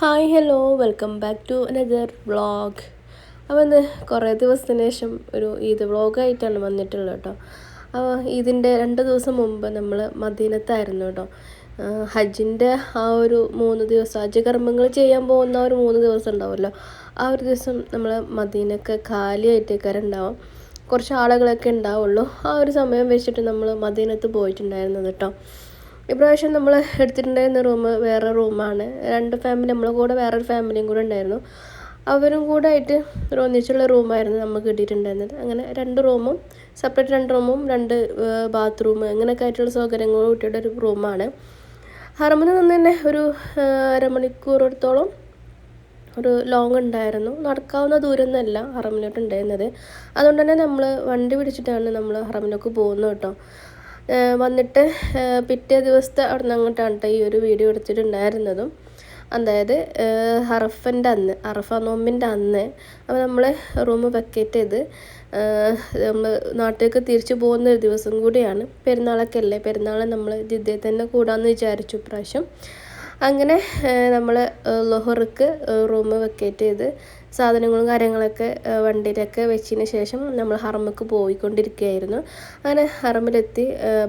Hi hello welcome back to another vlog അപ്പോൾ ഇന്ന് കുറേ ദിവസത്തിന് ശേഷം ഒരു ഈദ് വ്ളോഗായിട്ടാണ് വന്നിട്ടുള്ളത് കേട്ടോ. അപ്പോൾ ഇതിന്റെ രണ്ട് ദിവസം മുമ്പ് നമ്മൾ മദീനത്തായിരുന്നു കേട്ടോ. ഹജ്ജിന്റെ ആ ഒരു മൂന്ന് ദിവസം ഹജ്ജ് കർമ്മങ്ങൾ ചെയ്യാൻ പോകുന്ന ഒരു മൂന്ന് ദിവസം ഉണ്ടാവുമല്ലോ. ആ ഒരു ദിവസം നമ്മൾ മദീനൊക്കെ കാലിയായിട്ടേക്കാരം ഉണ്ടാവും കുറച്ച് ആളുകളൊക്കെ ഉണ്ടാവുള്ളൂ. ആ ഒരു സമയം വെച്ചിട്ട് നമ്മൾ മദീനത്ത് പോയിട്ടുണ്ടായിരുന്നത് കേട്ടോ. ഇപ്രാവശ്യം നമ്മൾ എടുത്തിട്ടുണ്ടായിരുന്ന റൂം വേറെ റൂമാണ് രണ്ട് ഫാമിലി നമ്മളെ കൂടെ വേറൊരു ഫാമിലിയും കൂടെ ഉണ്ടായിരുന്നു. അവരും കൂടെ ആയിട്ട് ഒരു ഒന്നിച്ചുള്ള റൂമായിരുന്നു നമുക്ക് കിട്ടിയിട്ടുണ്ടായിരുന്നത്. അങ്ങനെ രണ്ട് റൂമും സെപ്പറേറ്റ് രണ്ട് റൂമും രണ്ട് ബാത്റൂം അങ്ങനെയൊക്കെ ആയിട്ടുള്ള സൗകര്യങ്ങൾ കുട്ടിയുടെ ഒരു റൂമാണ് ഹർമനിൽ നിന്ന് തന്നെ ഒരു അരമണിക്കൂറോടത്തോളം ഒരു ലോങ് ഉണ്ടായിരുന്നു. നടക്കാവുന്ന ദൂരമൊന്നുമല്ല ഹറമിലോട്ട് ഉണ്ടായിരുന്നത്. അതുകൊണ്ട് തന്നെ നമ്മൾ വണ്ടി പിടിച്ചിട്ടാണ് നമ്മൾ ഹറമിലേക്ക് പോകുന്നത് കേട്ടോ. വന്നിട്ട് പിറ്റേ ദിവസത്തെ അവിടെ നിന്ന് അങ്ങോട്ടാണ് കേട്ടോ ഈ ഒരു വീഡിയോ എടുത്തിട്ടുണ്ടായിരുന്നതും. അതായത് ഹറഫന്റെ അന്ന് അറഫ നോമ്പിന്റെ അന്ന് അപ്പോൾ നമ്മൾ റൂം വെക്കേറ്റ് ചെയ്ത് നമ്മൾ നാട്ടിലേക്ക് തിരിച്ചു പോകുന്ന ഒരു ദിവസം കൂടിയാണ്. പെരുന്നാളൊക്കെ അല്ലേ പെരുന്നാൾ നമ്മൾ ജിദ്ദയിൽ തന്നെ കൂടാമെന്ന് വിചാരിച്ചു ഇപ്രാവശ്യം. അങ്ങനെ നമ്മൾ ലൊഹറക്ക് റൂം വെക്കേറ്റ് ചെയ്ത് സാധനങ്ങളും കാര്യങ്ങളൊക്കെ വണ്ടിയിലൊക്കെ വെച്ചതിന് ശേഷം നമ്മൾ ഹറമക്ക് പോയിക്കൊണ്ടിരിക്കുകയായിരുന്നു. അങ്ങനെ ഹറമിലെത്തി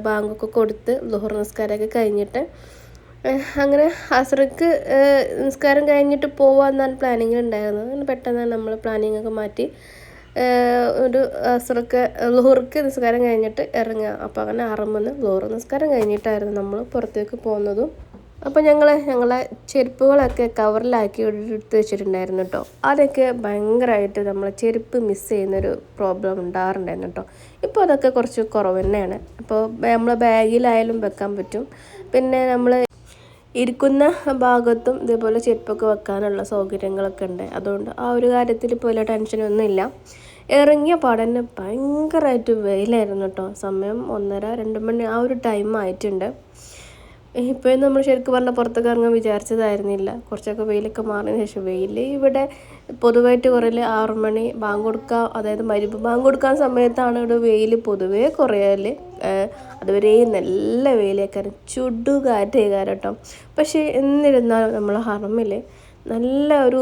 ബാങ്കൊക്കെ കൊടുത്ത് ലുഹർ നിസ്കാരമൊക്കെ കഴിഞ്ഞിട്ട് അങ്ങനെ അസറക്ക് നിസ്കാരം കഴിഞ്ഞിട്ട് പോവാന്നാണ് പ്ലാനിങ് ഉണ്ടായിരുന്നത്. അങ്ങനെ പെട്ടെന്ന് നമ്മൾ പ്ലാനിങ് ഒക്കെ മാറ്റി ഒരു അസറക്ക് ലോഹർക്ക് നിസ്കാരം കഴിഞ്ഞിട്ട് ഇറങ്ങുക. അപ്പോൾ അങ്ങനെ അറമ്പെന്ന് ലോറി നിസ്കാരം കഴിഞ്ഞിട്ടായിരുന്നു നമ്മൾ പുറത്തേക്ക് പോകുന്നതും. അപ്പോൾ ഞങ്ങൾ ഞങ്ങളെ ചെരുപ്പുകളൊക്കെ കവറിലാക്കി എടുത്ത് വെച്ചിട്ടുണ്ടായിരുന്നു കേട്ടോ അതൊക്കെ ഭയങ്കരമായിട്ട് നമ്മളെ ചെരുപ്പ് മിസ് ചെയ്യുന്നൊരു പ്രോബ്ലം ഉണ്ടാകാറുണ്ടായിരുന്നു കേട്ടോ ഇപ്പോൾ അതൊക്കെ കുറച്ച് കുറവ് തന്നെയാണ് അപ്പോൾ നമ്മളെ ബാഗിലായാലും വെക്കാൻ പറ്റും. പിന്നെ നമ്മൾ ഇരിക്കുന്ന ഭാഗത്തും ഇതേപോലെ ചെരുപ്പൊക്കെ വെക്കാനുള്ള സൗകര്യങ്ങളൊക്കെ ഉണ്ട്. അതുകൊണ്ട് ആ ഒരു കാര്യത്തിൽ ഇപ്പോൾ വലിയ ടെൻഷനൊന്നും ഇല്ല. ഇറങ്ങിയ പാടന്നെ ഭയങ്കരമായിട്ട് വെയിലായിരുന്നു കേട്ടോ സമയം ഒന്നര രണ്ട് മണി ആ ഒരു ടൈം ആയിട്ടുണ്ട്. ഇപ്പോഴും നമ്മൾ ശരിക്കും പറഞ്ഞാൽ പുറത്തൊക്കെ ഇറങ്ങാൻ വിചാരിച്ചതായിരുന്നില്ല. കുറച്ചൊക്കെ വെയിലൊക്കെ മാറിയതിന് ശേഷം വെയിൽ ഇവിടെ പൊതുവായിട്ട് കുറേ ആറു മണി ബാങ്ക് കൊടുക്കാൻ അതായത് മരുപ്പ് ബാങ്ക് കൊടുക്കാൻ സമയത്താണ് ഇവിടെ വെയിൽ പൊതുവേ കുറയൽ. അതുവരെ നല്ല വെയിലേക്കാരം ചുടുകാറ്റേക്കാരം കേട്ടോ പക്ഷേ എന്നിരുന്നാലും നമ്മൾ ഹറമിൽ നല്ല ഒരു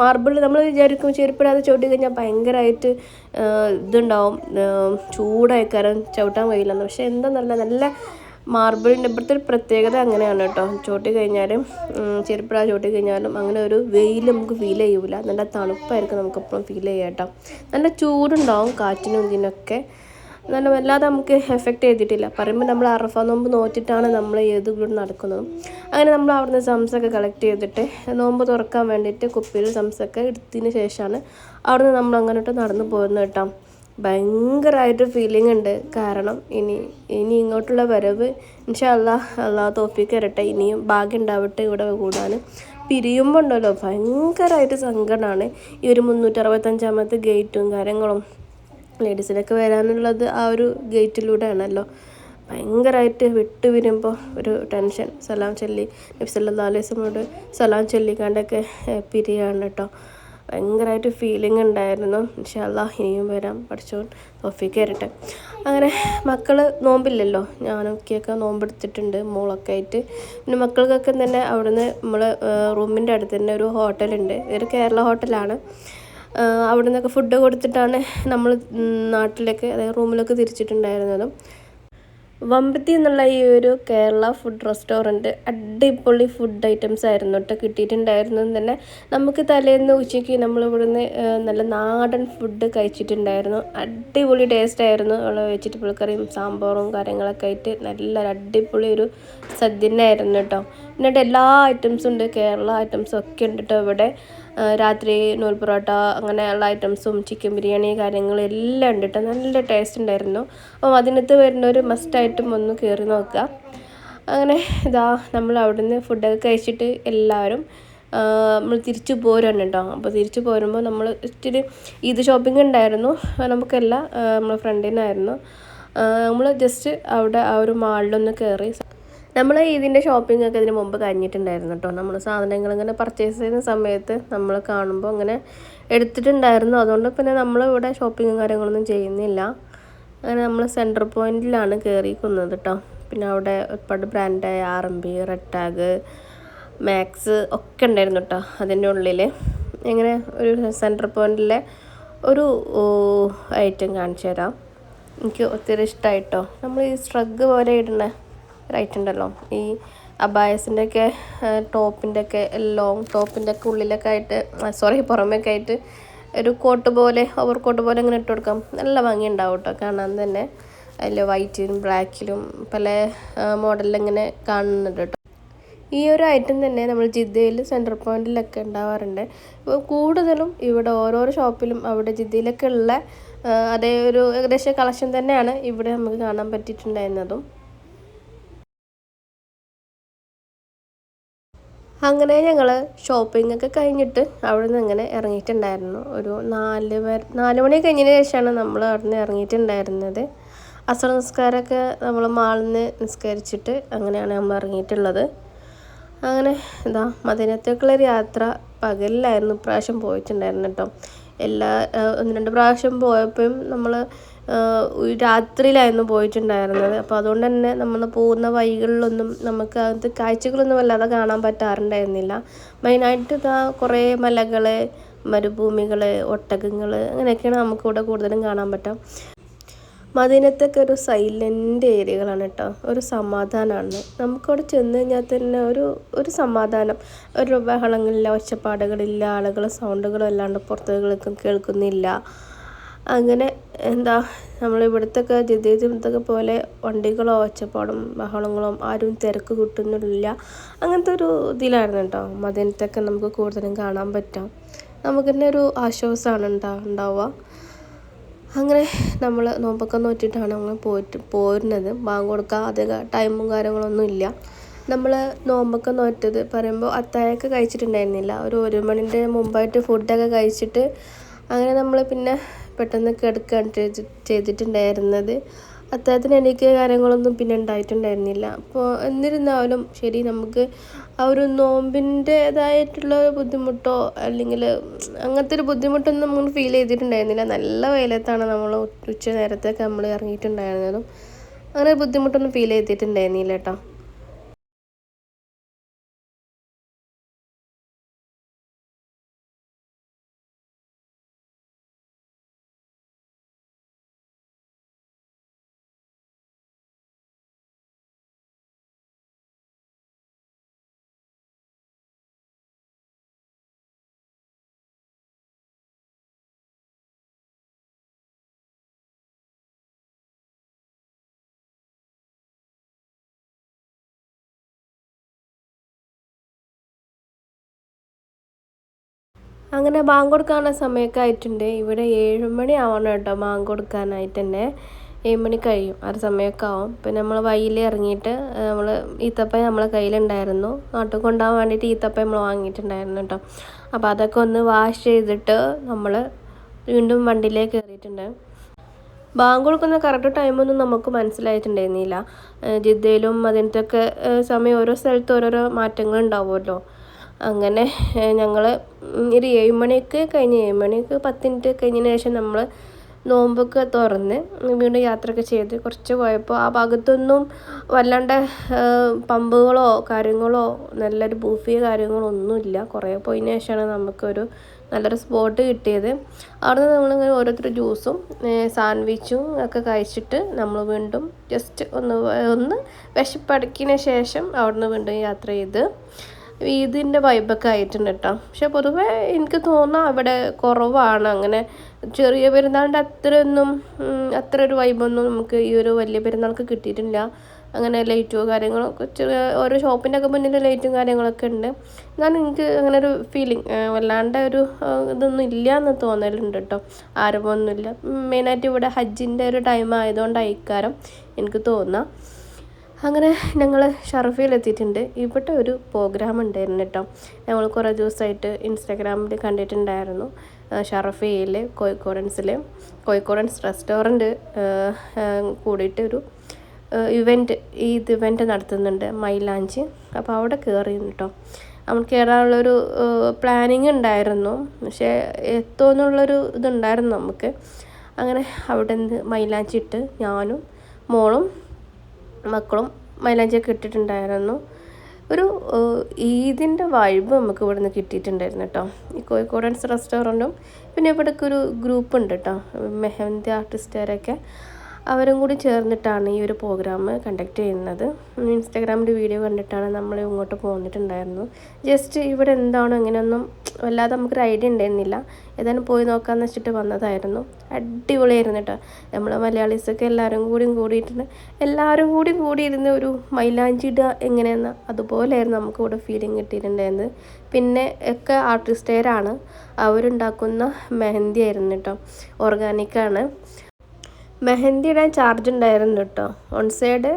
മാർബിൾ നമ്മൾ വിചാരിക്കും ചെരുപ്പിടാതെ ചവിട്ടി കഴിഞ്ഞാൽ ഭയങ്കരമായിട്ട് ഇതുണ്ടാവും. ചൂടായിക്കാരം ചവിട്ടാൻ കഴിയില്ലെന്ന് പക്ഷെ എന്താണെന്നല്ല നല്ല മാർബിളിന്റെ ഇവിടുത്തെ ഒരു പ്രത്യേകത അങ്ങനെയാണ് കേട്ടോ. ചോട്ടി കഴിഞ്ഞാലും ചെരുപ്പിടാതെ ചോട്ടി കഴിഞ്ഞാലും അങ്ങനെ ഒരു വെയിൽ നമുക്ക് ഫീൽ ചെയ്യൂല. നല്ല തണുപ്പായിരിക്കും നമുക്ക് എപ്പോഴും ഫീൽ ചെയ്യാം കേട്ടോ. നല്ല ചൂടുണ്ടാവും കാറ്റിനും ഇതിനൊക്കെ. നല്ല വല്ലാതെ നമുക്ക് എഫക്റ്റ് ചെയ്തിട്ടില്ല. പറയുമ്പോൾ നമ്മൾ അറഫ നോമ്പ് നോറ്റിട്ടാണ് നമ്മൾ ഏത് കൂടെ നടക്കുന്നതും. അങ്ങനെ നമ്മൾ അവിടുന്ന് സംസൊക്കെ കളക്ട് ചെയ്തിട്ട് നോമ്പ് തുറക്കാൻ വേണ്ടിയിട്ട് കുപ്പിയിൽ സംസൊക്കെ എടുത്തതിന് ശേഷമാണ് അവിടുന്ന് നമ്മൾ അങ്ങോട്ട് നടന്നു പോകുന്നത് കേട്ടോ. ഭയങ്കരമായിട്ട് ഫീലിംഗ് ഉണ്ട്. കാരണം ഇനി ഇനി ഇങ്ങോട്ടുള്ള വരവ് ഇൻഷാ അള്ളാഹ് തോഫിക്ക് വരട്ടെ ഇനിയും ഭാഗ്യം ഉണ്ടാവട്ടെ ഇവിടെ കൂടാൻ പിരിയുമ്പോൾ ഉണ്ടല്ലോ ഭയങ്കരമായിട്ട് സങ്കടമാണ് ഈ ഒരു മുന്നൂറ്ററുപത്തഞ്ചാമത്തെ ഗേറ്റും കാര്യങ്ങളും ലേഡീസിനൊക്കെ വരാനുള്ളത് ആ ഒരു ഗേറ്റിലൂടെ ആണല്ലോ ഭയങ്കരമായിട്ട് വിട്ടു വരുമ്പോൾ ഒരു ടെൻഷൻ സലാം ചൊല്ലി നബ്സല്ലാ അലൈഹി സ്വലമോട് സലാം ചൊല്ലിക്കാണ്ടൊക്കെ പിരിയാണ് കേട്ടോ ഭയങ്കരമായിട്ട് ഫീലിംഗ് ഉണ്ടായിരുന്നു. ഇൻഷാല്ലാ ഇനിയും വരാം. പഠിച്ചോൻ തോഫിക്ക് കയറട്ടെ അങ്ങനെ മക്കൾ നോമ്പില്ലല്ലോ? ഞാനൊക്കെയൊക്കെ നോമ്പെടുത്തിട്ടുണ്ട് മോളൊക്കെ ആയിട്ട്. പിന്നെ മക്കൾക്കൊക്കെ തന്നെ അവിടുന്ന് നമ്മൾ റൂമിന്റെ അടുത്ത് തന്നെ ഒരു ഹോട്ടലുണ്ട്. ഒരു കേരള ഹോട്ടലാണ്. അവിടെ നിന്നൊക്കെ ഫുഡ് കൊടുത്തിട്ടാണ് നമ്മൾ നാട്ടിലേക്ക് അതായത് റൂമിലൊക്കെ തിരിച്ചിട്ടുണ്ടായിരുന്നതും. വമ്പത്തി എന്നുള്ള ഈ ഒരു കേരള ഫുഡ് റെസ്റ്റോറന്റ് അടിപൊളി ഫുഡ് ഐറ്റംസ് ആയിരുന്നു കേട്ടോ കിട്ടിയിട്ടുണ്ടായിരുന്നു തന്നെ നമുക്ക് തലേന്ന് ഉച്ചയ്ക്ക് നമ്മൾ ഇവിടുന്ന് നല്ല നാടൻ ഫുഡ് കഴിച്ചിട്ടുണ്ടായിരുന്നു. അടിപൊളി ടേസ്റ്റ് ആയിരുന്നു. ഉള്ള വെജിറ്റബിൾ കറിയും സാമ്പാറും കാര്യങ്ങളൊക്കെ ആയിട്ട് നല്ല അടിപൊളി ഒരു സദ്യ ആയിരുന്നു കേട്ടോ എന്നിട്ട് എല്ലാ ഐറ്റംസും ഉണ്ട്. കേരള ഐറ്റംസും ഒക്കെ ഉണ്ട് കേട്ടോ ഇവിടെ. രാത്രി നൂൽ പൊറോട്ട അങ്ങനെയുള്ള ഐറ്റംസും ചിക്കൻ ബിരിയാണി കാര്യങ്ങളും എല്ലാം ഉണ്ട് കേട്ടോ നല്ല ടേസ്റ്റ് ഉണ്ടായിരുന്നു. അപ്പം അതിനകത്ത് മസ്റ്റ് ഐറ്റം ഒന്ന് കയറി നോക്കുക അങ്ങനെ ഇതാ നമ്മൾ അവിടുന്ന് ഫുഡൊക്കെ കഴിച്ചിട്ട് എല്ലാവരും നമ്മൾ തിരിച്ചു പോരാണ് കേട്ടോ അപ്പോൾ തിരിച്ചു പോരുമ്പോൾ നമ്മൾ ഇച്ചിരി ഈദ് ഷോപ്പിംഗ് ഉണ്ടായിരുന്നു. നമുക്കല്ല നമ്മൾ ഫ്രണ്ടിനായിരുന്നു നമ്മൾ ജസ്റ്റ് അവിടെ ആ ഒരു മാളിലൊന്ന് കയറി നമ്മൾ ഇതിന്റെ ഷോപ്പിംഗ് ഒക്കെ ഇതിന് മുമ്പ് കഴിഞ്ഞിട്ടുണ്ടായിരുന്നു കേട്ടോ നമ്മൾ സാധനങ്ങൾ ഇങ്ങനെ പർച്ചേസ് ചെയ്യുന്ന സമയത്ത് നമ്മൾ കാണുമ്പോൾ ഇങ്ങനെ എടുത്തിട്ടുണ്ടായിരുന്നു. അതുകൊണ്ട് പിന്നെ നമ്മൾ ഇവിടെ ഷോപ്പിങ്ങും കാര്യങ്ങളൊന്നും ചെയ്യുന്നില്ല. അങ്ങനെ നമ്മൾ സെന്റർ പോയിന്റിലാണ് കയറിക്കുന്നത് കേട്ടോ പിന്നെ അവിടെ ഒരുപാട് ബ്രാൻഡായ R M B Red Tag Max ഒക്കെ ഉണ്ടായിരുന്നു കേട്ടോ അതിന്റെ ഉള്ളിൽ ഇങ്ങനെ ഒരു സെന്റർ പോയിന്റിലെ ഒരു ഐറ്റം കാണിച്ചു തരാം. എനിക്ക് ഒത്തിരി ഇഷ്ടമായിട്ടോ നമ്മൾ ഈ സ്ട്രഗ് പോലെ ഇടുന്ന. ഐറ്റം ഉണ്ടല്ലോ. ഈ അബായസിന്റെ ഒക്കെ ടോപ്പിന്റെ ഒക്കെ ലോങ് ടോപ്പിന്റെ ഒക്കെ ഉള്ളിലൊക്കെ ആയിട്ട് സോറി പുറമേക്കെ ആയിട്ട് ഒരു കോട്ട് പോലെ ഓവർ കോട്ട് പോലെ ഇങ്ങനെ ഇട്ട് കൊടുക്കാം. നല്ല ഭംഗി ഉണ്ടാവും കേട്ടോ കാണാൻ തന്നെ. അതിൽ വൈറ്റിലും ബ്ലാക്കിലും പല മോഡലിൽ ഇങ്ങനെ കാണുന്നുണ്ട് കേട്ടോ ഈ ഒരു ഐറ്റം തന്നെ നമ്മൾ ജിദ്ദയിൽ സെന്റർ പോയിന്റിലൊക്കെ ഉണ്ടാവാറുണ്ട്. ഇപ്പോൾ കൂടുതലും ഇവിടെ ഓരോരോ ഷോപ്പിലും അവിടെ ജിദ്ദയിലൊക്കെ ഉള്ള അതേ ഒരു ഏകദേശം കളക്ഷൻ തന്നെയാണ് ഇവിടെ നമുക്ക് കാണാൻ പറ്റിയിട്ടുണ്ടായിരുന്നതും. അങ്ങനെ ഞങ്ങൾ ഷോപ്പിംഗ് ഒക്കെ കഴിഞ്ഞിട്ട് അവിടെ നിന്ന് ഇങ്ങനെ ഇറങ്ങിയിട്ടുണ്ടായിരുന്നു. ഒരു നാല് പേർ നാല് മണി കഴിഞ്ഞതിന് ശേഷമാണ് നമ്മൾ അവിടെ നിന്ന് ഇറങ്ങിയിട്ടുണ്ടായിരുന്നത്. അസർ നിസ്കാരമൊക്കെ നമ്മൾ മാളിൽ നിന്ന് നിസ്കരിച്ചിട്ട് അങ്ങനെയാണ് നമ്മൾ ഇറങ്ങിയിട്ടുള്ളത്. അങ്ങനെ എന്താ മദീനത്തേക്കുള്ളൊരു യാത്ര പകലിലായിരുന്നു. ഇപ്രാവശ്യം പോയിട്ടുണ്ടായിരുന്നു കേട്ടോ. എല്ലാ ഒന്ന് രണ്ട് പ്രാവശ്യം പോയപ്പോഴും നമ്മൾ രാത്രിയിലായിരുന്നു പോയിട്ടുണ്ടായിരുന്നത്. അപ്പോൾ അതുകൊണ്ട് തന്നെ നമ്മൾ പോകുന്ന വഴികളിലൊന്നും നമുക്ക് അത് കാഴ്ചകളൊന്നും വല്ലാതെ കാണാൻ പറ്റാറുണ്ടായിരുന്നില്ല. മെയിനായിട്ട് ഇതാ കുറേ മലകൾ മരുഭൂമികൾ ഒട്ടകങ്ങൾ അങ്ങനെയൊക്കെയാണ് നമുക്കിവിടെ കൂടുതലും കാണാൻ പറ്റുക മദീനത്തൊക്കെ ഒരു സൈലന്റ് ഏരിയകളാണ് കേട്ടോ. ഒരു സമാധാനമാണ് നമുക്കവിടെ ചെന്ന് കഴിഞ്ഞാൽ തന്നെ ഒരു ഒരു സമാധാനം. ഒരു ബഹളങ്ങളില്ല ഒച്ചപ്പാടുകളില്ല ആളുകൾ സൗണ്ടുകളും അല്ലാണ്ട് പുറത്തുകൾക്കും കേൾക്കുന്നില്ല. അങ്ങനെ എന്താ നമ്മൾ ഇവിടുത്തൊക്കെ ജിദ്ദീജിത്തൊക്കെ പോലെ വണ്ടികളോ ഒച്ചപ്പാടും ബഹളങ്ങളോ ആരും തിരക്ക് കിട്ടുന്നില്ല. അങ്ങനത്തെ ഒരു ഇതിലായിരുന്നു കേട്ടോ. മദീനത്തൊക്കെ നമുക്ക് കൂടുതലും കാണാൻ പറ്റാം. നമുക്ക് തന്നെ ഒരു ആശ്വാസമാണ് ഉണ്ടാ ഉണ്ടാവുക. അങ്ങനെ നമ്മൾ നോമ്പൊക്കെ നോറ്റിട്ടാണ് നമ്മൾ പോയിട്ട് പോരുന്നത്. ബാങ്ക് കൊടുക്കാൻ അധികം ടൈമും കാര്യങ്ങളൊന്നും ഇല്ല. നമ്മൾ നോമ്പൊക്കെ നോറ്റത് പറയുമ്പോൾ അത്തായൊക്കെ കഴിച്ചിട്ടുണ്ടായിരുന്നില്ല. ഒരു ഒരു മണിന്റെ മുമ്പായിട്ട് ഫുഡൊക്കെ കഴിച്ചിട്ട് അങ്ങനെ നമ്മൾ പിന്നെ പെട്ടെന്ന് കിടക്കുകയാണ് ചെയ്തിട്ടുണ്ടായിരുന്നത്. അത്തരത്തിന് എനിക്ക് കാര്യങ്ങളൊന്നും പിന്നെ ഉണ്ടായിട്ടുണ്ടായിരുന്നില്ല. അപ്പോൾ എന്നിരുന്നാലും ശരി നമുക്ക് ആ ഒരു നോമ്പിന്റേതായിട്ടുള്ള ബുദ്ധിമുട്ടോ അല്ലെങ്കിൽ അങ്ങനത്തെ ഒരു ബുദ്ധിമുട്ടൊന്നും നമ്മൾ ഫീൽ ചെയ്തിട്ടുണ്ടായിരുന്നില്ല. നല്ല വെയിലത്താണ് നമ്മൾ ഉച്ച നേരത്തൊക്കെ നമ്മൾ ഇറങ്ങിയിട്ടുണ്ടായിരുന്നതും. അങ്ങനെ ബുദ്ധിമുട്ടൊന്നും ഫീൽ ചെയ്തിട്ടുണ്ടായിരുന്നില്ല കേട്ടോ. അങ്ങനെ ബാങ്ക് കൊടുക്കാനുള്ള സമയമൊക്കെ ആയിട്ടുണ്ട്. ഇവിടെ ഏഴ് മണി ആവണം കേട്ടോ ബാങ്ക് കൊടുക്കാനായിട്ട് തന്നെ. ഏഴ് മണി കഴിയും. ആ സമയമൊക്കെ ആവും. പിന്നെ നമ്മൾ വയ്യിൽ ഇറങ്ങിയിട്ട് നമ്മൾ ഈത്തപ്പ നമ്മളെ കയ്യിലുണ്ടായിരുന്നു. നാട്ടിൽ കൊണ്ടുപോകാൻ വേണ്ടിയിട്ട് ഈത്തപ്പ നമ്മൾ വാങ്ങിയിട്ടുണ്ടായിരുന്നു കേട്ടോ. അപ്പോൾ അതൊക്കെ ഒന്ന് വാഷ് ചെയ്തിട്ട് നമ്മൾ വീണ്ടും വണ്ടിയിലേക്ക് കയറിയിട്ടുണ്ട്. ബാങ്ക് കൊടുക്കുന്ന കറക്റ്റ് ടൈമൊന്നും നമുക്ക് മനസ്സിലായിട്ടുണ്ടായിരുന്നില്ല. ജിദ്ദയിലും അതിനത്തൊക്കെ സമയം ഓരോ സ്ഥലത്ത് ഓരോരോ മാറ്റങ്ങൾ ഉണ്ടാവുമല്ലോ. അങ്ങനെ ഞങ്ങൾ ഒരു ഏഴ് മണിയൊക്കെ കഴിഞ്ഞ് ഏഴ് മണിയൊക്കെ പത്ത് മിനിറ്റ് കഴിഞ്ഞതിന് ശേഷം നമ്മൾ നോമ്പൊക്കെ തുറന്ന് വീണ്ടും യാത്രയൊക്കെ ചെയ്ത് കുറച്ച് പോയപ്പോൾ ആ ഭാഗത്തൊന്നും വല്ലാണ്ട് പമ്പുകളോ കാര്യങ്ങളോ നല്ലൊരു ബൂഫിയ കാര്യങ്ങളോ ഒന്നുമില്ല കുറേ പോയതിന് ശേഷമാണ് നമുക്കൊരു നല്ലൊരു സ്പോട്ട് കിട്ടിയത്. അവിടെ നിന്ന് നമ്മളിങ്ങനെ ഓരോരുത്തർ ജ്യൂസും സാൻഡ്വിച്ചും ഒക്കെ കഴിച്ചിട്ട് നമ്മൾ വീണ്ടും ജസ്റ്റ് ഒന്ന് ഒന്ന് വിശപ്പടക്കിന് ശേഷം അവിടെ നിന്ന് വീണ്ടും യാത്ര ചെയ്ത് ഈദിന്റെ വൈബൊക്കെ ആയിട്ടുണ്ട് കേട്ടോ പക്ഷെ പൊതുവെ എനിക്ക് തോന്നുന്നു അവിടെ കുറവാണ്. അങ്ങനെ ചെറിയ പെരുന്നാളിന്റെ അത്രയൊന്നും അത്ര ഒരു വൈബൊന്നും നമുക്ക് ഈ ഒരു വലിയ പെരുന്നാൾക്ക് കിട്ടിയിട്ടില്ല. അങ്ങനെ ലൈറ്റോ കാര്യങ്ങളോ ചെറിയ ഓരോ ഷോപ്പിന്റെ ഒക്കെ മുന്നിൽ ലൈറ്റും കാര്യങ്ങളൊക്കെ ഉണ്ട്. എന്നാലും എനിക്ക് അങ്ങനെ ഒരു ഫീലിംഗ് വല്ലാണ്ട് ഒരു ഇതൊന്നും ഇല്ല എന്ന് തോന്നലുണ്ട് കേട്ടോ ആരവൊന്നുമില്ല മെയിനായിട്ട് ഇവിടെ ഹജ്ജിന്റെ ഒരു ടൈം ആയതുകൊണ്ടായിക്കാരം എനിക്ക് തോന്നുക. അങ്ങനെ ഞങ്ങൾ ഷർഫിയിലെത്തിയിട്ടുണ്ട് ഇവിടെ ഒരു പ്രോഗ്രാം ഉണ്ടായിരുന്നു കേട്ടോ. ഞങ്ങൾ കുറേ ദിവസമായിട്ട് ഇൻസ്റ്റാഗ്രാമിൽ കണ്ടിട്ടുണ്ടായിരുന്നു. ഷറഫയിൽ കോഴിക്കോടൻസിൽ കോഴിക്കോടൻസ് റെസ്റ്റോറന്റ് കൂടിയിട്ട് ഒരു ഇവന്റ് ഈ ഇവന്റ് നടത്തുന്നുണ്ട് മൈലാഞ്ചി. അപ്പോൾ അവിടെ കയറി കേട്ടോ. നമ്മൾ കയറാനുള്ളൊരു പ്ലാനിങ് ഉണ്ടായിരുന്നു. പക്ഷേ എത്തുമെന്നുള്ളൊരു ഇതുണ്ടായിരുന്നു നമുക്ക്. അങ്ങനെ അവിടെ നിന്ന് മൈലാഞ്ചി ഇട്ട് ഞാനും മോളും മക്കളും മൈലാഞ്ചിയൊക്കെ ഇട്ടിട്ടുണ്ടായിരുന്നു. ഒരു ഈദിന്റെ വൈബ് നമുക്ക് ഇവിടെ നിന്ന് കിട്ടിയിട്ടുണ്ടായിരുന്നു കേട്ടോ ഈ കോഴിക്കോടൻസ് റെസ്റ്റോറന്റും പിന്നെ ഇവിടേക്ക് ഒരു ഗ്രൂപ്പ് ഉണ്ട് കേട്ടോ മെഹന്തി ആർട്ടിസ്റ്റുകാരൊക്കെ അവരും കൂടി ചേർന്നിട്ടാണ് ഈ ഒരു പ്രോഗ്രാം കണ്ടക്ട് ചെയ്യുന്നത്. ഇൻസ്റ്റാഗ്രാമിന്റെ വീഡിയോ കണ്ടിട്ടാണ് നമ്മൾ ഇങ്ങോട്ട് പോന്നിട്ടുണ്ടായിരുന്നു ജസ്റ്റ് ഇവിടെ എന്താണോ അങ്ങനെയൊന്നും വല്ലാതെ നമുക്കൊരു ഐഡിയ ഉണ്ടായിരുന്നില്ല. ഏതായാലും പോയി നോക്കാമെന്ന് വെച്ചിട്ട് വന്നതായിരുന്നു. അടിപൊളിയായിരുന്നു കേട്ടോ നമ്മൾ മലയാളീസൊക്കെ എല്ലാവരും കൂടിയും കൂടിയിട്ടുണ്ട്. എല്ലാവരും കൂടി കൂടിയിരുന്ന ഒരു മൈലാഞ്ചി ഇടുക എങ്ങനെയെന്ന് അതുപോലെയായിരുന്നു നമുക്ക് ഇവിടെ ഫീലിംഗ് കിട്ടിയിട്ടുണ്ടായിരുന്നത്. പിന്നെ ഒക്കെ ആർട്ടിസ്റ്റുകാരാണ് അവരുണ്ടാക്കുന്ന മെഹന്തി ആയിരുന്നു കേട്ടോ ഓർഗാനിക്കാണ് മെഹന്തി ഇടാൻ ചാർജ് ഉണ്ടായിരുന്നു കേട്ടോ വൺ സൈഡ്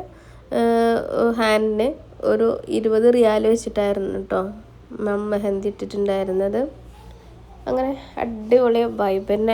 ഹാൻഡിന് ഒരു ഇരുപത് റിയാൽ വെച്ചിട്ടായിരുന്നു കേട്ടോ മെഹന്തി ഇട്ടിട്ടുണ്ടായിരുന്നത്. അങ്ങനെ അടിപൊളി വൈബ് തന്നെ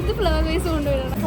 ഇത് ഫ്ലവേഴ്സ് കൊണ്ടുവരണം.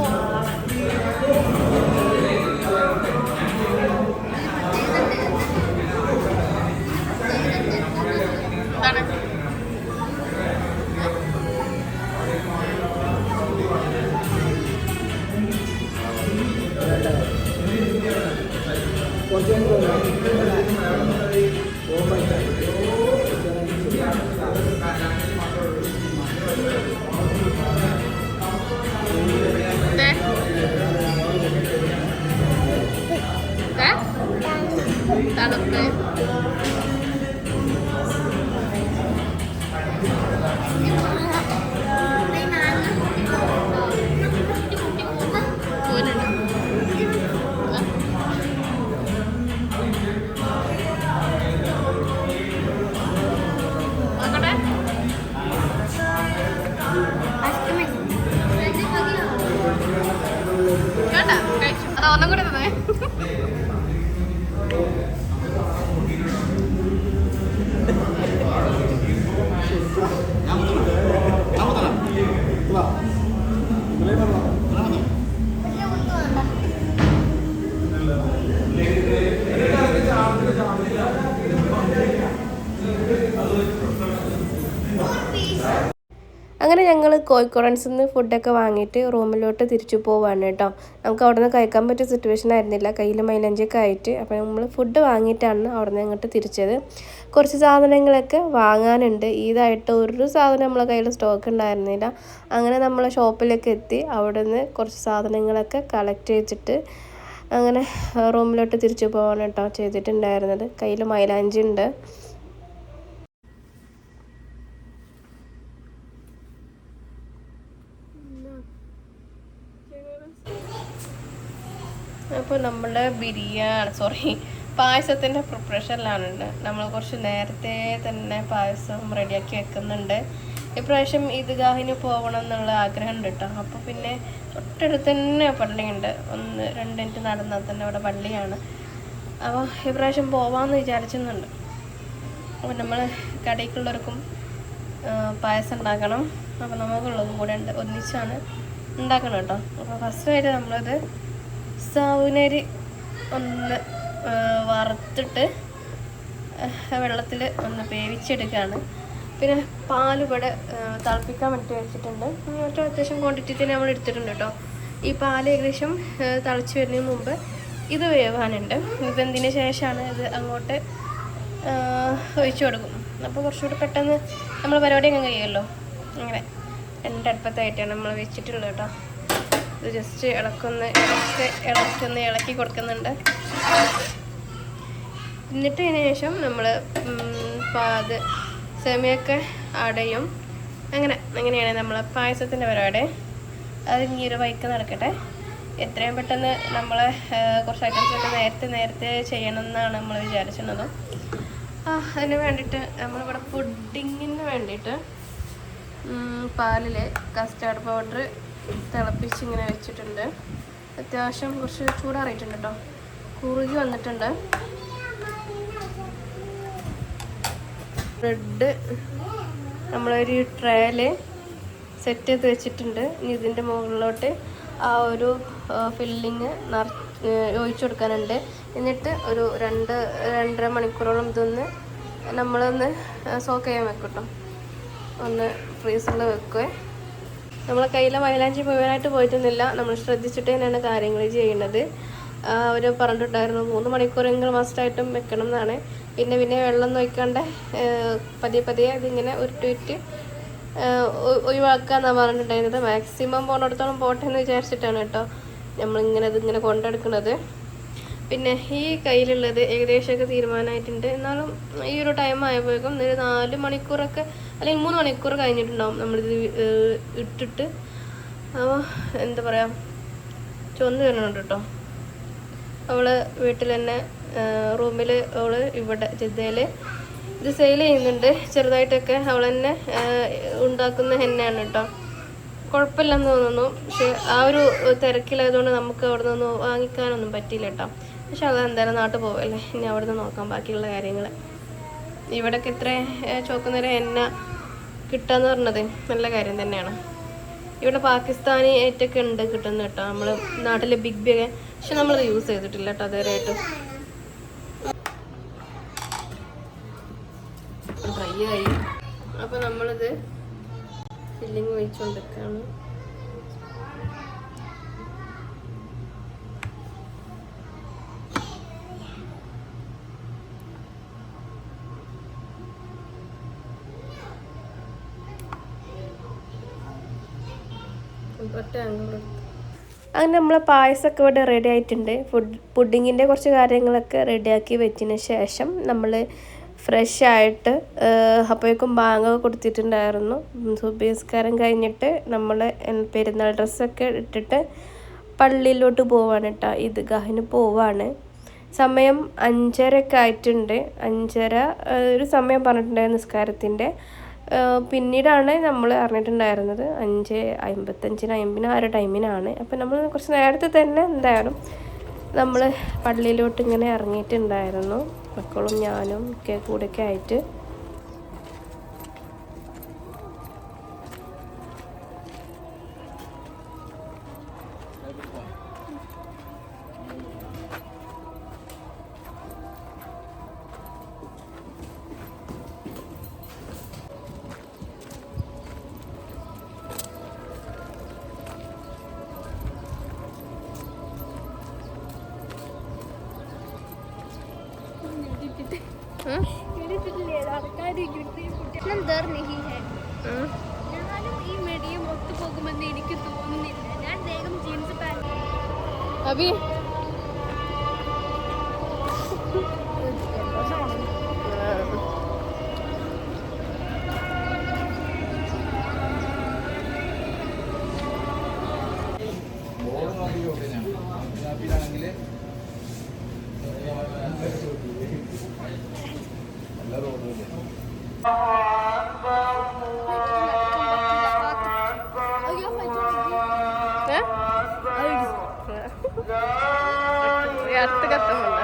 കോഴിക്കോടൻസിൽ നിന്ന് ഫുഡൊക്കെ വാങ്ങിയിട്ട് റൂമിലോട്ട് തിരിച്ചു പോവാണ് കേട്ടോ. നമുക്ക് അവിടെ നിന്ന് കഴിക്കാൻ പറ്റിയ സിറ്റുവേഷൻ ആയിരുന്നില്ല. കയ്യിൽ മൈലഞ്ചൊക്കെ ആയിട്ട്. അപ്പോൾ നമ്മൾ ഫുഡ് വാങ്ങിയിട്ടാണ് അവിടെ നിന്ന് അങ്ങോട്ട് തിരിച്ചത്. കുറച്ച് സാധനങ്ങളൊക്കെ വാങ്ങാനുണ്ട്. ഈതായിട്ട് ഒരു സാധനം നമ്മളെ കയ്യിൽ സ്റ്റോക്ക് ഉണ്ടായിരുന്നില്ല. അങ്ങനെ നമ്മൾ ഷോപ്പിലേക്ക് എത്തി. അവിടെ നിന്ന് കുറച്ച് സാധനങ്ങളൊക്കെ കളക്ട് ചെയ്തിട്ട് അങ്ങനെ റൂമിലോട്ട് തിരിച്ചു പോകാൻ കേട്ടോ ചെയ്തിട്ടുണ്ടായിരുന്നത്. കയ്യിൽ മൈലാഞ്ചി ഉണ്ട് അപ്പോൾ നമ്മുടെ ബിരിയാണി സോറി പായസത്തിന്റെ പ്രിപ്പറേഷനിലാണ് നമ്മൾ കുറച്ച് നേരത്തെ തന്നെ പായസം റെഡിയാക്കി വെക്കുന്നുണ്ട്. ഇപ്രാവശ്യം ഈദ്ഗാഹിന് പോകണം എന്നുള്ള ആഗ്രഹം ഉണ്ട് കേട്ടോ അപ്പോൾ പിന്നെ തൊട്ടടുത്ത് തന്നെ പള്ളിയുണ്ട്. ഒന്ന് രണ്ട് മിനിറ്റ് നടന്നാൽ തന്നെ അവിടെ പള്ളിയാണ്. അപ്പോൾ ഇപ്രാവശ്യം പോവാമെന്ന് വിചാരിച്ചുന്നുണ്ട് അപ്പോൾ നമ്മൾ കടയ്ക്കുള്ളവർക്കും പായസം ഉണ്ടാക്കണം. അപ്പോൾ നമുക്കുള്ളതും കൂടെ ഉണ്ട്. ഒന്നിച്ചാണ് ഉണ്ടാക്കണം കേട്ടോ അപ്പോൾ ഫസ്റ്റായിട്ട് നമ്മളത് സാവുനരി ഒന്ന് വറുത്തിട്ട് വെള്ളത്തിൽ ഒന്ന് വേവിച്ചെടുക്കുകയാണ് പിന്നെ പാൽ ഇവിടെ തിളപ്പിക്കാൻ വേണ്ടി വെച്ചിട്ടുണ്ട്. ഏറ്റവും അത്യാവശ്യം ക്വാണ്ടിറ്റി തന്നെ നമ്മൾ എടുത്തിട്ടുണ്ട് കേട്ടോ ഈ പാൽ ഏകദേശം തിളച്ച് വരുന്നതിന് മുമ്പ് ഇത് വേവാനുണ്ട്. ഇതെന്തിനു ശേഷമാണ് ഇത് അങ്ങോട്ട് ഒഴിച്ചു കൊടുക്കും അപ്പോൾ കുറച്ചുകൂടി പെട്ടെന്ന് നമ്മൾ പരിപാടി അങ്ങ് കഴിയുമല്ലോ? അങ്ങനെ രണ്ടടുപ്പത്തായിട്ടാണ് നമ്മൾ വെച്ചിട്ടുള്ളത് കേട്ടോ ജസ്റ്റ് ഇളക്കൊന്ന് ഇളക്കി ഇളക്കൊന്ന് ഇളക്കി കൊടുക്കുന്നുണ്ട്. എന്നിട്ട് അതിന് ശേഷം നമ്മൾ പാത് സെമിയൊക്കെ അടയും. അങ്ങനെ അങ്ങനെയാണ് നമ്മൾ പായസത്തിന്റെ പരിപാടി. അത് ഇനി ഒരു വൈക്ക് നടക്കട്ടെ. എത്രയും പെട്ടെന്ന് നമ്മൾ കുറച്ച് ഐറ്റംസൊക്കെ നേരത്തെ നേരത്തെ ചെയ്യണം എന്നാണ് നമ്മൾ വിചാരിച്ചിരുന്നത് അതിന് വേണ്ടിയിട്ട് നമ്മളിവിടെ പുഡിങ്ങിന് വേണ്ടിയിട്ട് പാലിൽ കസ്റ്റാർഡ് പൗഡർ തിളപ്പിച്ച് ഇങ്ങനെ വെച്ചിട്ടുണ്ട്. അത്യാവശ്യം കുറച്ച് ചൂടാറിയിട്ടുണ്ട് കേട്ടോ കുറുകി വന്നിട്ടുണ്ട്. ബ്രെഡ് നമ്മളൊരു ട്രയൽ സെറ്റ് ചെയ്ത് വെച്ചിട്ടുണ്ട്. ഇനി ഇതിന്റെ മുകളിലോട്ട് ആ ഒരു ഫില്ലിങ് നിറ ഒഴിച്ചു കൊടുക്കാനുണ്ട്. എന്നിട്ട് ഒരു രണ്ട് രണ്ടര മണിക്കൂറോളം ഇതൊന്ന് നമ്മളൊന്ന് സോക്ക് ചെയ്യാൻ വെക്കട്ടോ. ഒന്ന് ഫ്രീസറിൽ വെക്കുവേ. നമ്മളെ കയ്യിലെ മൈലാഞ്ചി മുഴുവനായിട്ട് പോയിട്ടൊന്നുമില്ല. നമ്മൾ ശ്രദ്ധിച്ചിട്ട് തന്നെയാണ് കാര്യങ്ങൾ ചെയ്യുന്നത്. അവർ പറഞ്ഞിട്ടുണ്ടായിരുന്നു മൂന്ന് മണിക്കൂറെങ്കിലും മസ്റ്റായിട്ടും വെക്കണം എന്നാണ്. പിന്നെ പിന്നെ വെള്ളം നോക്കാണ്ട് പതിയെ പതിയെ അതിങ്ങനെ ഉരുട്ടിയിട്ട് ഒഴിവാക്കാന്നാണ് പറഞ്ഞിട്ടുണ്ടായിരുന്നത്. മാക്സിമം പോകണിടത്തോളം പോട്ടെ എന്ന് വിചാരിച്ചിട്ടാണ് കേട്ടോ നമ്മളിങ്ങനെ ഇതിങ്ങനെ കൊണ്ടെടുക്കുന്നത്. പിന്നെ ഈ കയ്യിലുള്ളത് ഏകദേശമൊക്കെ തീരുമാനമായിട്ടുണ്ട്. എന്നാലും ഈ ഒരു ടൈം ആയപ്പോഴേക്കും ഒരു നാല് മണിക്കൂറൊക്കെ അല്ലെങ്കിൽ മൂന്ന് മണിക്കൂർ കഴിഞ്ഞിട്ടുണ്ടാവും നമ്മളിത് ഇട്ടിട്ട്. അപ്പോൾ എന്താ പറയുക ചൊന്ന് വരുന്നുണ്ട് കേട്ടോ അവൾ വീട്ടിൽ തന്നെ റൂമിൽ അവൾ ഇവിടെ ജിദ്ദയിൽ ഇത് സെയിൽ ചെയ്യുന്നുണ്ട്. ചെറുതായിട്ടൊക്കെ അവൾ തന്നെ ഉണ്ടാക്കുന്ന ഹെന്നയാണ് കേട്ടോ കുഴപ്പമില്ലെന്ന് തോന്നുന്നു. പക്ഷെ ആ ഒരു തിരക്കിലായതുകൊണ്ട് നമുക്ക് അവിടെ നിന്ന് വാങ്ങിക്കാനൊന്നും പറ്റിയില്ല കേട്ടോ പക്ഷെ അത് എന്തായാലും നാട്ടിൽ പോവല്ലേ? ഇനി അവിടെ നിന്ന് നോക്കാം ബാക്കിയുള്ള കാര്യങ്ങൾ ഇവിടൊക്കെ ഇത്ര ചോക്കുന്നേരം എന്ന കിട്ടാന്ന് പറഞ്ഞത്? നല്ല കാര്യം തന്നെയാണ്. ഇവിടെ പാകിസ്ഥാനി ഏറ്റൊക്കെ ഉണ്ട് കിട്ടുന്ന കേട്ടോ. നമ്മൾ നാട്ടിലെ ബിഗ് ബി പക്ഷെ നമ്മളത് യൂസ് ചെയ്തിട്ടില്ല കേട്ടോ അതുവരെയായിട്ടും. ഫ്രൈ ആയി. അപ്പോൾ നമ്മളിത് ഫില്ലിങ് ഒഴിച്ചുകൊണ്ടിരിക്കുകയാണ് അങ്ങനെ നമ്മളെ പായസമൊക്കെ ഇവിടെ റെഡി ആയിട്ടുണ്ട്. ഫുഡ് പുഡിങ്ങിന്റെ കുറച്ച് കാര്യങ്ങളൊക്കെ റെഡിയാക്കി വെച്ചതിന് ശേഷം നമ്മൾ ഫ്രഷ് ആയിട്ട് അപ്പോഴേക്കും ബാങ്ക് കൊടുത്തിട്ടുണ്ടായിരുന്നു. സുബീസ്കാരം കഴിഞ്ഞിട്ട് നമ്മൾ പെരുന്നാൾ ഡ്രസ്സൊക്കെ ഇട്ടിട്ട് പള്ളിയിലോട്ട് പോവാണ് കേട്ടോ ഈദ്ഗാഹിന് പോവാണ്. സമയം അഞ്ചരയൊക്കെ ആയിട്ടുണ്ട്. അഞ്ചര ഒരു സമയം പറഞ്ഞിട്ടുണ്ടായിരുന്നു നിസ്കാരത്തിന്റെ. പിന്നീടാണ് നമ്മൾ അറിഞ്ഞിട്ടുണ്ടായിരുന്നത് അഞ്ച് അമ്പത്തഞ്ചിന് അമ്പതിന് ആ ഒരു ടൈമിനാണ്. അപ്പം നമ്മൾ കുറച്ച് നേരത്തെ തന്നെ എന്തായാലും നമ്മൾ പള്ളിയിലോട്ട് ഇങ്ങനെ ഇറങ്ങിയിട്ടുണ്ടായിരുന്നു. മക്കളും ഞാനും ഒക്കെ കൂടെയൊക്കെ ആയിട്ട്. കിട്ടിട്ട് ദർ നഹി ഹെ ഞാനും ഈ മെടിയും ഒത്തുപോകുമെന്ന് എനിക്ക് തോന്നുന്നില്ല. ഞാൻ വേഗം ജീൻസ് പാൻ അഭി അടുത്ത് കത്തുന്നുണ്ട്.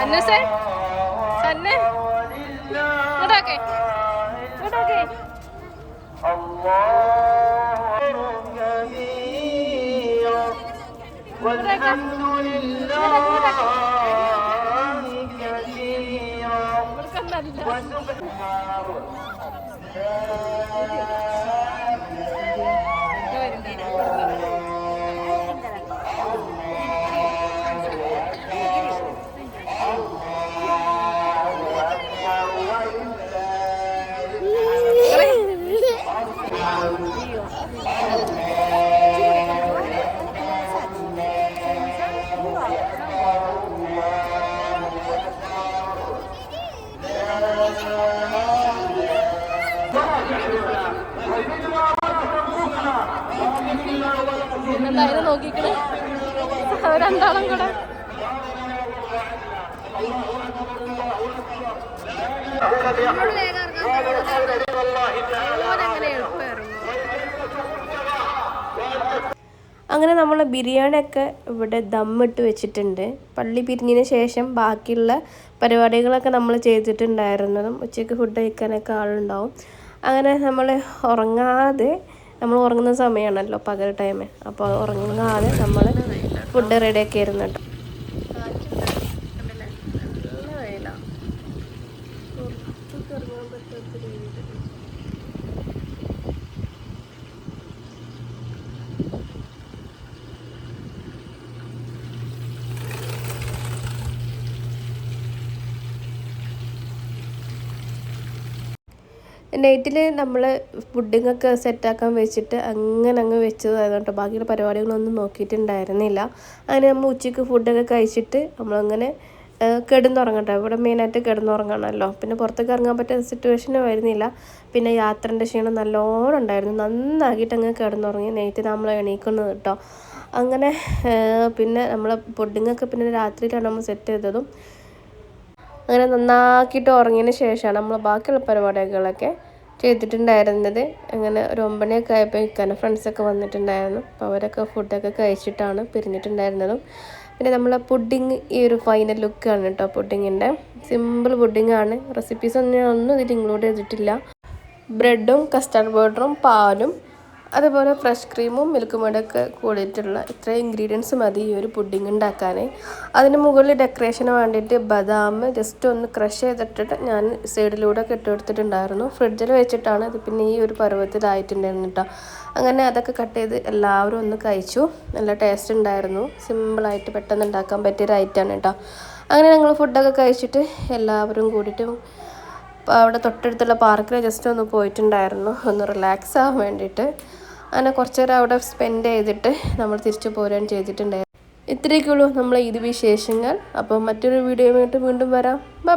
അന്നസേ സന്നെ. ഇങ്ങോട്ടോക്കെ ഇങ്ങോട്ടോക്കെ. والحمد لله What's up? 我有。ബിരിയാണിയൊക്കെ ഇവിടെ ദമ്മിട്ട് വെച്ചിട്ടുണ്ട്. പള്ളി പിരിഞ്ഞതിന് ശേഷം ബാക്കിയുള്ള പരിപാടികളൊക്കെ നമ്മൾ ചെയ്തിട്ടുണ്ടായിരുന്നതും ഉച്ചയ്ക്ക് ഫുഡ് കഴിക്കാനൊക്കെ ആളുണ്ടാവും. അങ്ങനെ നമ്മൾ ഉറങ്ങാതെ നമ്മൾ ഉറങ്ങുന്ന സമയമാണല്ലോ പകൽ ടൈം അപ്പോൾ ഉറങ്ങാതെ നമ്മൾ ഫുഡ് റെഡിയൊക്കെ കേട്ടോ. നൈറ്റിൽ നമ്മൾ ഫുഡിങ്ങൊക്കെ സെറ്റാക്കാൻ വെച്ചിട്ട് അങ്ങനെ അങ്ങ് വെച്ചതായിരുന്നു കേട്ടോ ബാക്കിയുള്ള പരിപാടികളൊന്നും നോക്കിയിട്ടുണ്ടായിരുന്നില്ല. അങ്ങനെ നമ്മൾ ഉച്ചയ്ക്ക് ഫുഡൊക്കെ കഴിച്ചിട്ട് നമ്മളങ്ങനെ കിടന്നുറങ്ങട്ടെ. ഇവിടെ മെയിനായിട്ട് കിടന്നുറങ്ങണമല്ലോ പിന്നെ പുറത്തേക്ക് ഇറങ്ങാൻ പറ്റിയ സിറ്റുവേഷനും വരുന്നില്ല. പിന്നെ യാത്രേന്റെ ക്ഷീണം നല്ലോണം ഉണ്ടായിരുന്നു. നന്നാക്കിയിട്ട് അങ്ങ് കിടന്നുറങ്ങി. നൈറ്റ് നമ്മൾ എണീക്കുന്നത് കേട്ടോ. അങ്ങനെ പിന്നെ നമ്മൾ പുഡിങ്ങൊക്കെ പിന്നെ രാത്രിയിലാണ് നമ്മൾ സെറ്റ് ചെയ്തതും. അങ്ങനെ നന്നാക്കിയിട്ട് ഉറങ്ങിയതിന് ശേഷമാണ് നമ്മൾ ബാക്കിയുള്ള പരിപാടികളൊക്കെ ചെയ്തിട്ടുണ്ടായിരുന്നത്. അങ്ങനെ ഒരു ഒമ്പണിയൊക്കെ ആയപ്പോൾ ഇക്കാന്റെ ഫ്രണ്ട്സൊക്കെ വന്നിട്ടുണ്ടായിരുന്നു. അപ്പോൾ അവരൊക്കെ ഫുഡൊക്കെ കഴിച്ചിട്ടാണ് പിരിഞ്ഞിട്ടുണ്ടായിരുന്നതും. പിന്നെ നമ്മൾ പുഡിങ് ഈ ഒരു ഫൈനൽ ലുക്കാണ് കേട്ടോ പുഡിങ്ങിന്റെ സിമ്പിൾ പുഡിങ്ങാണ് റെസിപ്പീസ് ഒന്നും ഒന്നും ഇതിൽ ഇൻക്ലൂഡ് ചെയ്തിട്ടില്ല. ബ്രെഡും കസ്റ്റാർഡ് പൗഡറും പാലും അതുപോലെ ഫ്രഷ് ക്രീമും മിൽക്ക് മേഡൊക്കെ കൂടിയിട്ടുള്ള ഇത്രയും ഇൻഗ്രീഡിയൻസ് മതി ഈ ഒരു പുഡിങ് ഉണ്ടാക്കാൻ അതിന് മുകളിൽ ഡെക്കറേഷന് വേണ്ടിയിട്ട് ബദാം ജസ്റ്റ് ഒന്ന് ക്രഷ് ചെയ്തിട്ടിട്ട് ഞാൻ സൈഡിലൂടെ കൊടുത്തിട്ടുണ്ടായിരുന്നു. ഫ്രിഡ്ജിൽ വെച്ചിട്ടാണ് ഇത് പിന്നെ ഈ ഒരു പരുവത്തിലായിട്ടുണ്ടായിരുന്നു കേട്ടോ അങ്ങനെ അതൊക്കെ കട്ട് ചെയ്ത് എല്ലാവരും ഒന്ന് കഴിച്ചു. നല്ല ടേസ്റ്റ് ഉണ്ടായിരുന്നു. സിമ്പിളായിട്ട് പെട്ടെന്ന് ഉണ്ടാക്കാൻ പറ്റിയൊരു ഐറ്റമാണ് കേട്ടോ അങ്ങനെ ഞങ്ങൾ ഫുഡൊക്കെ കഴിച്ചിട്ട് എല്ലാവരും കൂടിയിട്ട് അവിടെ തൊട്ടടുത്തുള്ള പാർക്കിൽ ജസ്റ്റ് ഒന്ന് പോയിട്ടുണ്ടായിരുന്നു. ഒന്ന് റിലാക്സ് ആവാൻ വേണ്ടിയിട്ട്. അങ്ങനെ കുറച്ച് നേരം അവിടെ സ്പെൻഡ് ചെയ്തിട്ട് നമ്മൾ തിരിച്ചു പോരാൻ ചെയ്തിട്ടുണ്ടായിരുന്നു ഇത്രയൊക്കെയുള്ളൂ നമ്മളെ ഇത് വിശേഷങ്ങൾ. അപ്പോൾ മറ്റൊരു വീഡിയോ വീണ്ടും വരാം. ബൈ